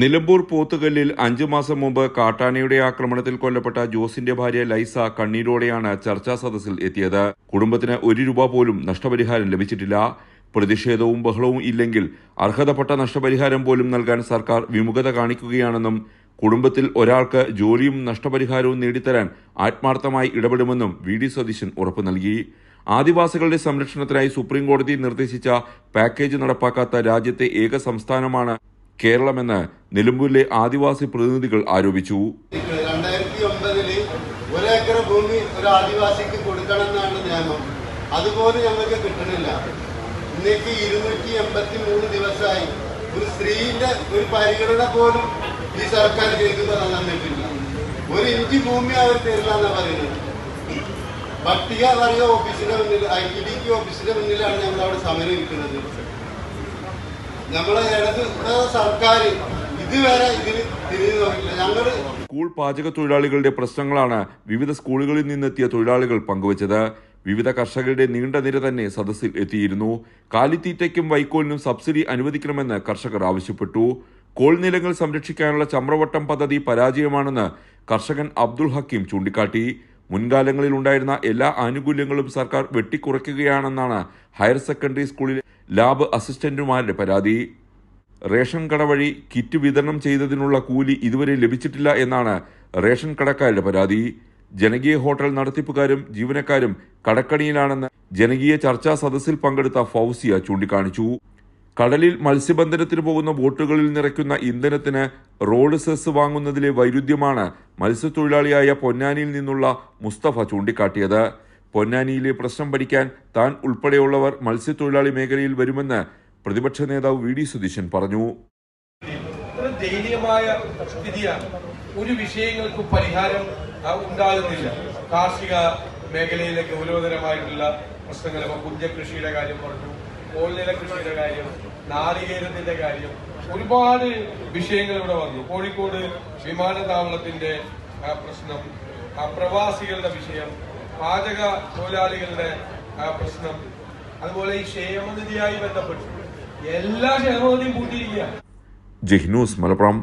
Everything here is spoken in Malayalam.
നിലമ്പൂർ പോത്തുകല്ലിൽ അഞ്ചു മാസം മുമ്പ് കാട്ടാനയുടെ ആക്രമണത്തിൽ കൊല്ലപ്പെട്ട ജോസിന്റെ ഭാര്യ ലൈസ കണ്ണീരോടെയാണ് ചർച്ചാ സദസ്സിൽ എത്തിയത്. കുടുംബത്തിന് ഒരു രൂപ പോലും നഷ്ടപരിഹാരം ലഭിച്ചിട്ടില്ല. പ്രതിഷേധവും ബഹളവും ഇല്ലെങ്കിൽ അർഹതപ്പെട്ട നഷ്ടപരിഹാരം പോലും നൽകാൻ സർക്കാർ വിമുഖത കാണിക്കുകയാണെന്നും കുടുംബത്തിൽ ഒരാൾക്ക് ജോലിയും നഷ്ടപരിഹാരവും നേടിത്തരാൻ ആത്മാർത്ഥമായി ഇടപെടുമെന്നും വി ഡി സതീശൻ ഉറപ്പു നൽകി. ആദിവാസികളുടെ സംരക്ഷണത്തിനായി സുപ്രീം കോടതി നിർദ്ദേശിച്ച പാക്കേജ് നടപ്പാക്കാത്ത രാജ്യത്തെ ഏക സംസ്ഥാനമാണ് കേരളമെന്ന് നിലമ്പൂരിലെ ആദിവാസി പ്രതിനിധികൾ ആരോപിച്ചു. രണ്ടായിരത്തി ഒമ്പതിൽ ഒരേക്കർ ഭൂമി ഒരു ആദിവാസിക്ക് കൊടുക്കണം എന്നാണ് നിയമം. അതുപോലെ ഞങ്ങൾക്ക് കിട്ടണില്ല. ഇന്നേക്ക് ഇരുന്നൂറ്റി എൺപത്തി മൂന്ന് ദിവസമായി ഒരു സ്ത്രീന്റെ ഒരു പരിഗണന പോലും ഈ സർക്കാർ ചെയ്തു തന്നിട്ടില്ല ഒരു ഇഞ്ചി ഭൂമി അവർ തരില്ല പറയുന്നത്. പട്ടിക വർഗ ഓഫീസിന്റെ മുന്നിൽ ഡി ഓഫീസിന്റെ മുന്നിലാണ് ഞങ്ങൾ അവിടെ സമരം ഇരിക്കുന്നത്. നമ്മളെ ഇടത് സർക്കാർ ഇതുവരെ ഇതിന് ഞങ്ങൾ സ്കൂൾ പാചക തൊഴിലാളികളുടെ പ്രശ്നങ്ങളാണ് വിവിധ സ്കൂളുകളിൽ നിന്നെത്തിയ തൊഴിലാളികൾ പങ്കുവച്ചത്. വിവിധ കർഷകരുടെ നീണ്ട നിര തന്നെ സദസ്സിൽ എത്തിയിരുന്നു. കാലിത്തീറ്റയ്ക്കും വൈക്കോലിനും സബ്സിഡി അനുവദിക്കണമെന്ന് കർഷകർ ആവശ്യപ്പെട്ടു. കോൾ നിലങ്ങൾ സംരക്ഷിക്കാനുള്ള ചമ്രവട്ടം പദ്ധതി പരാജയമാണെന്ന് കർഷകൻ അബ്ദുൾ ഹക്കീം ചൂണ്ടിക്കാട്ടി. മുൻകാലങ്ങളിൽ ഉണ്ടായിരുന്ന എല്ലാ ആനുകൂല്യങ്ങളും സർക്കാർ വെട്ടിക്കുറയ്ക്കുകയാണെന്നാണ് ഹയർ സെക്കൻഡറി സ്കൂളിലെ ലാബ് അസിസ്റ്റന്റുമാരുടെ പരാതി. റേഷൻ കട വഴി കിറ്റ് വിതരണം ചെയ്തതിനുള്ള കൂലി ഇതുവരെ ലഭിച്ചിട്ടില്ല എന്നാണ് റേഷൻ കടക്കാരുടെ പരാതി. ജനകീയ ഹോട്ടൽ നടത്തിപ്പുകാരും ജീവനക്കാരും കടക്കണിയിലാണെന്ന് ജനകീയ ചർച്ചാ സദസ്സിൽ പങ്കെടുത്ത ഫൗസിയ ചൂണ്ടിക്കാണിച്ചു. കടലിൽ മത്സ്യബന്ധനത്തിന് പോകുന്ന ബോട്ടുകളിൽ നിറയ്ക്കുന്ന ഇന്ധനത്തിന് റോഡ് സെസ് വാങ്ങുന്നതിലെ വൈരുദ്ധ്യമാണ് മത്സ്യത്തൊഴിലാളിയായ പൊന്നാനിയിൽ നിന്നുള്ള മുസ്തഫ ചൂണ്ടിക്കാട്ടിയത്. പൊന്നാനിയിലെ പ്രശ്നം പഠിക്കാൻ താൻ ഉൾപ്പെടെയുള്ളവർ മത്സ്യത്തൊഴിലാളി മേഖലയിൽ വരുമെന്ന് പ്രതിപക്ഷ നേതാവ് വി ഡി സതീശൻ പറഞ്ഞു. ദയനീയമായ സ്ഥിതിയാണ്. ഒരു വിഷയങ്ങൾക്കും പരിഹാരം ഉണ്ടാകുന്നില്ല. കാർഷിക മേഖലയിലെ ഗൗരവതരമായിട്ടുള്ള പ്രശ്നങ്ങൾ ഇപ്പൊ പുഞ്ചകൃഷിയുടെ കാര്യം പറഞ്ഞു കോൾനില കൃഷിയുടെ കാര്യം നാളികേരത്തിന്റെ കാര്യം ഒരുപാട് വിഷയങ്ങൾ ഇവിടെ വന്നു. കോഴിക്കോട് വിമാനത്താവളത്തിന്റെ പ്രശ്നം പ്രവാസികളുടെ വിഷയം പാചക തൊഴിലാളികളുടെ പ്രശ്നം. അതുപോലെ ഈ ക്ഷേമനിധിയായി ബന്ധപ്പെട്ടു എല്ലാ ക്ഷേമനിധിയും കൂട്ടിയിരിക്കുക ജഹ്നൂസ് മലപ്പുറം.